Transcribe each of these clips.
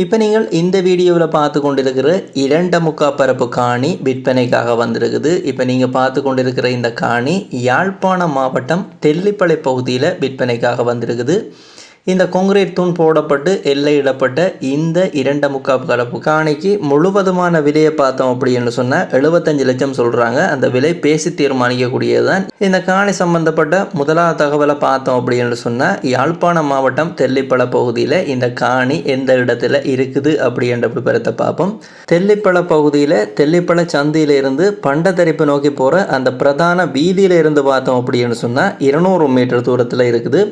இப்போ நீங்கள் இந்த வீடியோவில் பார்த்து கொண்டிருக்கிற இரண்ட முக்கா பரப்பு காணி விற்பனைக்காக வந்திருக்குது. இப்போ நீங்கள் பார்த்து கொண்டிருக்கிற இந்த காணி யாழ்ப்பாணம் மாவட்டம் தெல்லிப்பளை பகுதியில் விற்பனைக்காக வந்திருக்குது. இந்த கொங்கிரீட் தூண் போடப்பட்டு எல்லையிடப்பட்ட இந்த இரண்டு முக்கா கலப்பு காணிக்கு முழுவதுமான விலையை பார்த்தோம் அப்படின்னு சொன்னால் எழுபத்தஞ்சு லட்சம் சொல்கிறாங்க அந்த விலை பேசி தீர்மானிக்கக்கூடியது தான் இந்த காணி சம்பந்தப்பட்ட முதலாவது தகவலை பார்த்தோம் அப்படின்னு சொன்னால் யாழ்ப்பாணம் மாவட்டம் தெல்லிப்பள பகுதியில் இந்த காணி எந்த இடத்துல இருக்குது அப்படின்ற விபரத்தை பார்ப்போம். தெல்லிப்பள பகுதியில் தெல்லிப்பள சந்தியிலிருந்து பண்டத்தரிப்பு நோக்கி போகிற அந்த பிரதான வீதியில் இருந்து பார்த்தோம் அப்படின்னு சொன்னால் இருநூறு மீட்டர் தூரத்தில் இருக்குது.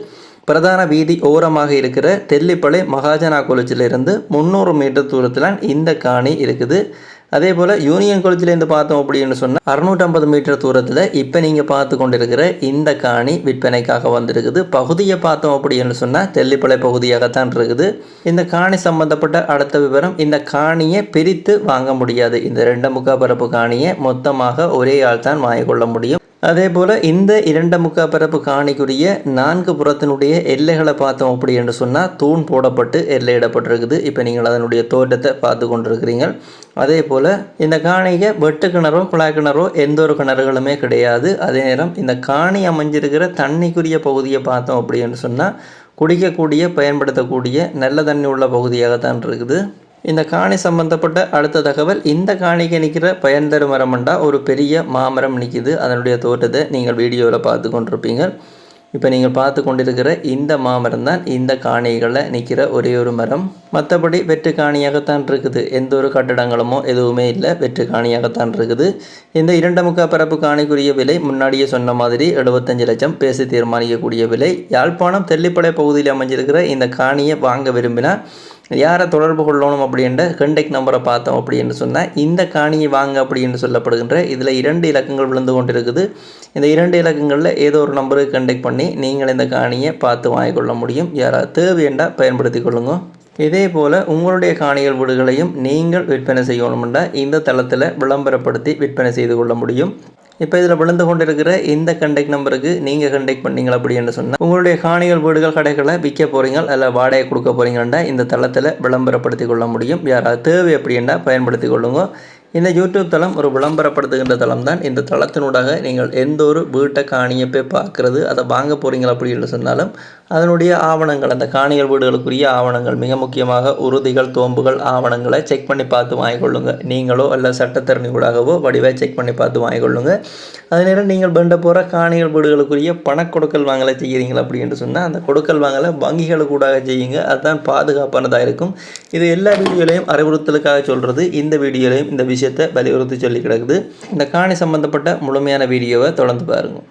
பிரதான வீதி ஓரமாக இருக்கிற தெல்லிப்பளை மகாஜனா கொளச்சிலிருந்து முந்நூறு மீட்டர் தூரத்தில் இந்த காணி இருக்குது. அதே போல் யூனியன் கொளச்சிலேருந்து பார்த்தோம் அப்படின்னு சொன்னால் அறுநூற்றம்பது மீட்டர் தூரத்தில் இப்போ நீங்கள் பார்த்து கொண்டிருக்கிற இந்த காணி விற்பனைக்காக வந்திருக்குது. பகுதியை பார்த்தோம் அப்படின்னு சொன்னால் தெல்லிப்பளை பகுதியாகத்தான் இருக்குது. இந்த காணி சம்பந்தப்பட்ட அடுத்த விவரம் இந்த காணியை பிரித்து வாங்க முடியாது. இந்த ரெண்டு முக்கா பரப்பு காணியை மொத்தமாக ஒரே ஆள் தான் வாங்கிக்கொள்ள முடியும். அதே போல் இந்த இரண்ட முக்கா பரப்பு காணிக்குரிய நான்கு புறத்தினுடைய எல்லைகளை பார்த்தோம் அப்படி என்று சொன்னால் தூண் போடப்பட்டு எல்லையிடப்பட்டிருக்குது. இப்போ நீங்கள் அதனுடைய தோட்டத்தை பார்த்து கொண்டிருக்கிறீங்க. அதே போல் இந்த காணிக்கு வெட்டு கிணறோ குழாய் கிணறோ எந்த ஒரு கிணறுகளுமே கிடையாது. அதே நேரம் இந்த காணி அமைஞ்சிருக்கிற தண்ணிக்குரிய பகுதியை பார்த்தோம் அப்படி என்று சொன்னால் குடிக்கக்கூடிய பயன்படுத்தக்கூடிய நல்ல தண்ணி உள்ள பகுதியாகத்தான் இருக்குது. இந்த காணி சம்பந்தப்பட்ட அடுத்த தகவல் இந்த காணிக்கு நிற்கிற பயன் தரும் மரம்ண்டா ஒரு பெரிய மாமரம் நிற்கிது அதனுடைய தோட்டத்தை நீங்கள் வீடியோவில் பார்த்து கொண்டிருப்பீங்க. இப்போ நீங்கள் பார்த்து கொண்டிருக்கிற இந்த மாமரம் தான் இந்த காணிகளில் நிற்கிற ஒரே ஒரு மரம். மற்றபடி வெற்று காணியாகத்தான் இருக்குது. எந்த ஒரு கட்டடங்களுமோ எதுவுமே இல்லை. வெற்று காணியாகத்தான் இருக்குது. இந்த இரண்டு முக்கா பரப்பு காணிக்குரிய விலை முன்னாடியே சொன்ன மாதிரி எழுபத்தஞ்சு லட்சம். பேசி தீர்மானிக்கக்கூடிய விலை. யாழ்ப்பாணம் தெல்லிப்படை பகுதியில் அமைஞ்சிருக்கிற இந்த காணியை வாங்க விரும்பினா யாரை தொடர்பு கொள்ளணும் அப்படின்ற கண்டெக்ட் நம்பரை பார்த்தோம் அப்படின்னு சொன்னால் இந்த காணியை வாங்க அப்படின்னு சொல்லப்படுகின்ற இதில் இரண்டு இலக்கங்கள் விழுந்து கொண்டிருக்குது. இந்த இரண்டு இலக்கங்களில் ஏதோ ஒரு நம்பருக்கு கண்டெக்ட் பண்ணி நீங்கள் இந்த காணியை பார்த்து வாங்கிக்கொள்ள முடியும். யாராவது தேவையண்டா பயன்படுத்தி கொள்ளுங்க. இதே போல் உங்களுடைய காணிகள் வீடுகளையும் நீங்கள் விற்பனை செய்யணும்னா இந்த தளத்தில் விளம்பரப்படுத்தி விற்பனை செய்து கொள்ள முடியும். இப்போ இதில் விழுந்து கொண்டிருக்கிற இந்த கண்டெக்ட் நம்பருக்கு நீங்கள் கண்டெக்ட் பண்ணீங்க அப்படின்னு சொன்னால் உங்களுடைய காணிகள் வீடுகள் கடைகளை விற்க போகிறீங்க அல்ல வாடகை கொடுக்க போகிறீங்கன்னா இந்த தளத்தில் விளம்பரப்படுத்தி கொள்ள முடியும். யாராவது தேவை அப்படின்னா பயன்படுத்தி கொள்ளுங்க. இந்த யூடியூப் தளம் ஒரு விளம்பரப்படுத்துகின்ற தளம் தான் இந்த தளத்தினூடாக நீங்கள் எந்த ஒரு வீட்டை காணியை போய் பார்க்குறது அதை வாங்க போகிறீங்க அப்படின்னு சொன்னாலும் அதனுடைய ஆவணங்கள் அந்த காணிகள் வீடுகளுக்குரிய ஆவணங்கள் மிக முக்கியமாக உறுதிகள் தோம்புகள் ஆவணங்களை செக் பண்ணி பார்த்து வாங்கிக்கொள்ளுங்க நீங்களோ அல்ல சட்டத்தரணி ஊடாகவோ வடிவாக செக் பண்ணி பார்த்து வாங்கிக்கொள்ளுங்க அதே நேரம் நீங்கள் பண்ண போகிற காணிகள் வீடுகளுக்குரிய பணக்கொடுக்கல் வாங்கலை செய்கிறீங்களா அப்படின்னு சொன்னால் அந்த கொடுக்கல் வாங்கலை வங்கிகளுக்கூடாக செய்யுங்க. அதுதான் பாதுகாப்பானதாக இருக்கும். இது எல்லா வீடியோலையும் அறிவுறுத்தலுக்காக சொல்கிறது. இந்த வீடியோலையும் இந்த விஷயம் விஷயத்தை வலியுறுத்தி சொல்லி கிடக்குது. இந்த காணி சம்பந்தப்பட்ட முழுமையான வீடியோவை தொடர்ந்து பாருங்கள்